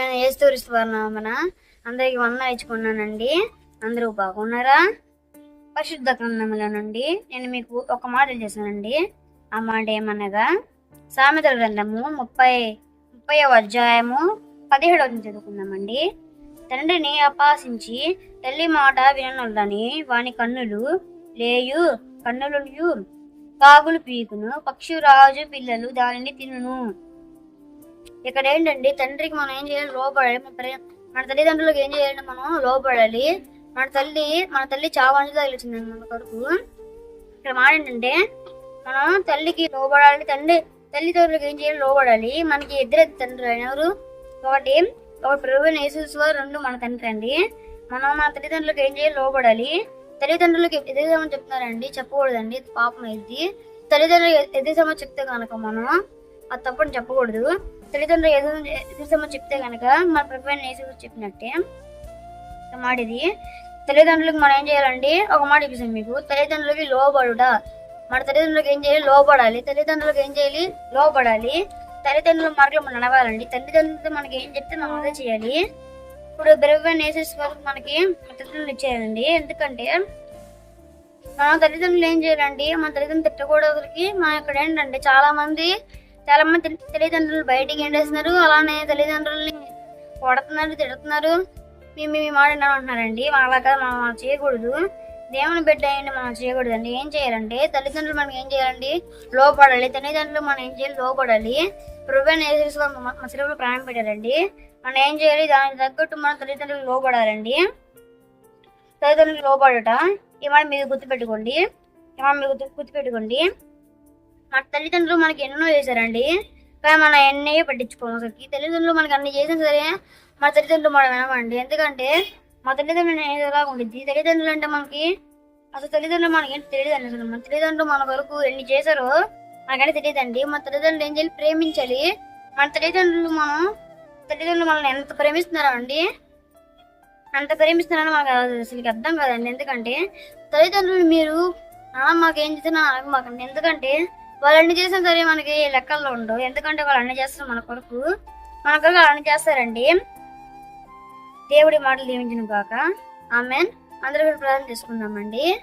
ఏస్తూరిస్తూ మన అందరికి వందన ఇచ్చుకున్నానండి అందరూ బాగున్నారా? పరిశుద్ధ గ్రంథముల నుండి నేను మీకు ఒక మాట చేశానండి ఆ మాట ఏమనగా సామెతల గ్రంథము ముప్పై ముప్పై అధ్యాయము పదిహేడవ చదువుకుందామండి. తండ్రిని అపాసించి తల్లి మాట విననొద్దని వాని కన్నులు లేయు కన్నులు కాగులు పీకును పక్షురాజు పిల్లలు దానిని తినును. ఇక్కడ ఏంటండి? తండ్రికి మనం ఏం చేయాలి? లోపడాలి మన మన తల్లిదండ్రులకు ఏం చేయాలంటే మనం లోపడాలి మన తల్లి మన తల్లి చావాంచి తగిలించిందండి మన కొరకు ఇక్కడ మాట ఏంటంటే మనం తల్లికి లోబడాలి. తండ్రి తల్లిదండ్రులకు ఏం చేయాలి? లోబడాలి. మనకి ఇద్దరు తండ్రి ఎవరు? ఒకటి ఒక ప్రభు యేసుస్వారు రెండు మన తండ్రి అండి. మనం మన తల్లిదండ్రులకు ఏం చేయాలి? లోబడాలి. తల్లిదండ్రులకు ఎదుగుదామని చెప్తున్నారండి? చెప్పకూడదండి. పాపం ఇది తల్లిదండ్రులు ఎదుగుదామని చెప్తే కనుక మనం అది తప్పని చెప్పకూడదు. తల్లిదండ్రులు ఎదురు చూసామని చెప్తే కనుక మన ప్రభు యేసు చెప్పినట్టే. ఒక మాట ఇది. తల్లిదండ్రులకు మనం ఏం చేయాలండి? ఒక మాట చూపిస్తాం మీకు. తల్లిదండ్రులకి లోబడుట. మన తల్లిదండ్రులకు ఏం చేయాలి? లోబడాలి. తల్లిదండ్రులకు ఏం చేయాలి? లోబడాలి. తల్లిదండ్రుల మార్గంలో మనం నడవాలండి. తల్లిదండ్రులతో మనకి ఏం చెప్తే మనం అదే చేయాలి. ఇప్పుడు బ్రహ్మ నేసెస్ వరకు మనకి మన తల్లిదండ్రులు ఇచ్చేయాలండి. ఎందుకంటే మన తల్లిదండ్రులు ఏం చేయాలండి? మన తల్లిదండ్రులు తిట్టకూడదులకి మన ఇక్కడ ఏంటంటే చాలా మంది చాలా మంది తల్లిదండ్రులు బయటికి ఎండేస్తున్నారు అలానే తల్లిదండ్రుల్ని కొడుతున్నారు తిడుతున్నారు. మేము మీ మాట అంటున్నారండి. అలాగా మనం చేయకూడదు. దేవుని బిడ్డ అయ్యండి మనం చేయకూడదండి. ఏం చేయాలంటే తల్లిదండ్రులు మనకి ఏం చేయాలండి? లోపడాలి. తల్లిదండ్రులు మనం ఏం చేయాలి? లోపడాలి. ప్రొవెన్ మసలిలో ప్రాణం పెట్టారండి. మనం ఏం చేయాలి? దానికి తగ్గట్టు మన తల్లిదండ్రులు లోపడాలండి. తల్లిదండ్రులు లోపడట. ఈ మాట మీరు గుర్తుపెట్టుకోండి. ఈ మాట మీరు గుర్తు గుర్తుపెట్టుకోండి. మన తల్లిదండ్రులు మనకి ఎన్నో చేశారండి. కానీ మనం ఎన్నే పట్టించుకోము అసలు. తల్లిదండ్రులు మనకి అన్ని చేసినా సరే మన తల్లిదండ్రులు మనం వినమండి. ఎందుకంటే మా తల్లిదండ్రులు ఏదోలా ఉండిద్ది. తల్లిదండ్రులు అంటే మనకి అసలు తల్లిదండ్రులు మనకి ఏంటి తెలియదండి అసలు. మన తల్లిదండ్రులు మన వరకు ఎన్ని చేశారో మనకని తెలియదండి. మన తల్లిదండ్రులు ఏం చేయాలి? ప్రేమించాలి. మన తల్లిదండ్రులు మనం తల్లిదండ్రులు మనల్ని ఎంత ప్రేమిస్తున్నారో అండి. అంత ప్రేమిస్తున్నారని మనకు అసలు అర్థం కాదండి. ఎందుకంటే తల్లిదండ్రులు మీరు నాన్న మాకు ఏం చేసినా మాకండి ఎందుకంటే వాళ్ళు అన్ని చేసిన సరే మనకి లెక్కల్లో ఉండవు. ఎందుకంటే వాళ్ళు అన్ని చేస్తారు మన కొరకు. మన కొరకు వాళ్ళు అన్ని చేస్తారండి. దేవుడి మాటలు దీవించిన కాక ఆమెన్. అందరూ కూడా ప్రార్థన చేసుకుందామండి.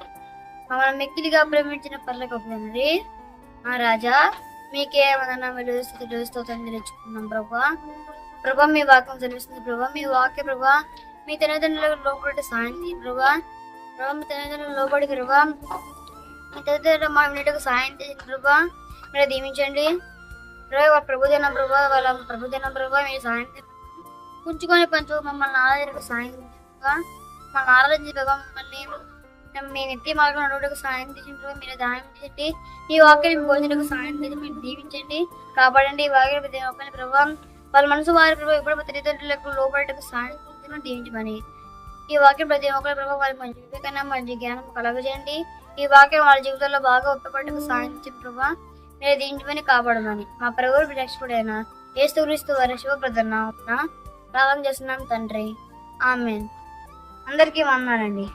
మమ్మల్ని మిక్కిలిగా ప్రేమించిన పర్లకు తండ్రి మా రాజా మీకే వందనములు స్థితులు స్తోత్రం తెలుసుకున్నాం ప్రభా. ప్రభా మీ వాక్యం తెలుస్తుంది ప్రభా. మీ వాక్య ప్రభా మీ తల్లిదండ్రులకు లోపడి సాయం ప్రభా. ప్రభా మీ తల్లిదండ్రులకు లోబడి ప్రభా. మీ మా వినటకు సాయం చేయండి ప్రభా మీరు దీవించండి. ప్రభా వాళ్ళ ప్రభుదిన ప్రభా వాళ్ళ ప్రభుదిన ప్రభా మీరు సాయం చేయండి. ఉంచుకొని పంచు మమ్మల్ని ఆదరణకు సాయం మమ్మల్ని ఆరాధించి ప్రభా మమ్మల్ని మీ నిత్య మార్గం నడవడానికి సాయం చేసిన మీరు సాయం చేయండి. ఈ వాక్యం భోజనకు సాయం చేసి మీరు దీవించండి. కాపాడండి ఈ వాక్యం ఒక్కరి ప్రభావం వాళ్ళ మనసు వారి ప్రభావ ఎప్పుడు తల్లిదండ్రులకు లోపడటకు సాయం చేసి దీవించమని. ఈ వాక్యం ప్రతి ఒక్కరి ప్రభావ వారి మంచి వివేకన మంచి జ్ఞానం కలగజేయండి. ఈ వాక్యం వాళ్ళ జీవితంలో బాగా ఉత్తపడ్డకు సాధించి ప్రభా మీరు దీవించమని కాపాడమని. మా ప్రభు రక్షకుడైన ఏస్తు క్రీస్తు వారి శివప్రదన్న ప్రార్థన చేస్తున్నాం తండ్రి. ఆమె అందరికీ వందనండి